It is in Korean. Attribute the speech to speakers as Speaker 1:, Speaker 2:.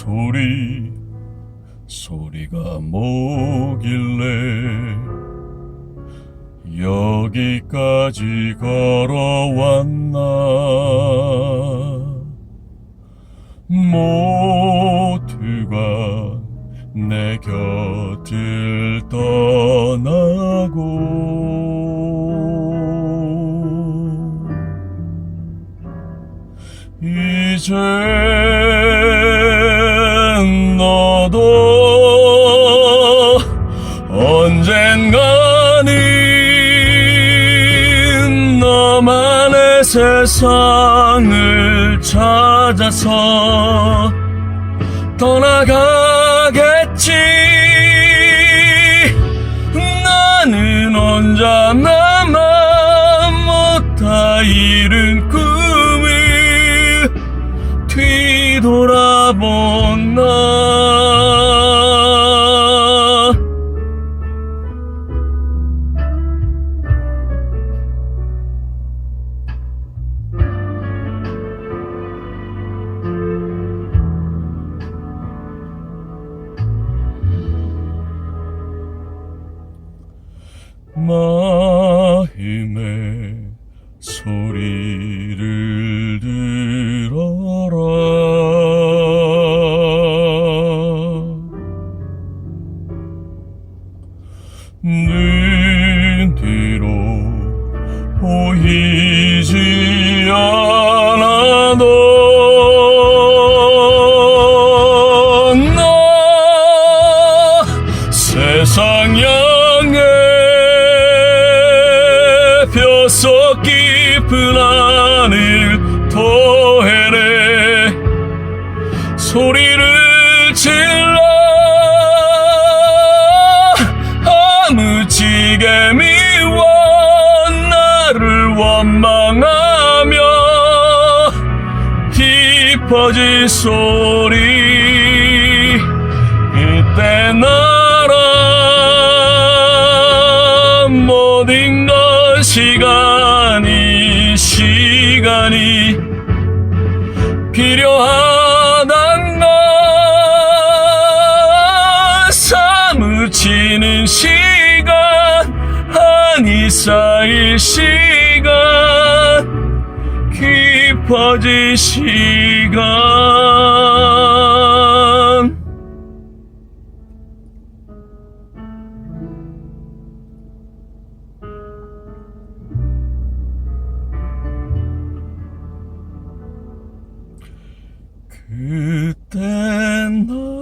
Speaker 1: 소리 소리가 뭐길래 여기까지 걸어왔나? 모두가 내 곁을 떠나고 이제 언젠가는 너만의 세상을 찾아서 떠나가겠지. 나는 혼자 나만 못다 잃은 꿈을 뒤돌아본 나 마음의 소리를 들어라. 눈 뒤로 보이 속 깊은 하늘 토해내 소리를 질러 아무지게 미워 나를 원망하며 깊어질 소리. 이때 나 시간이 필요하단 걸 사무치는 시간 한이 쌓일 시간 깊어질 시간 그때 나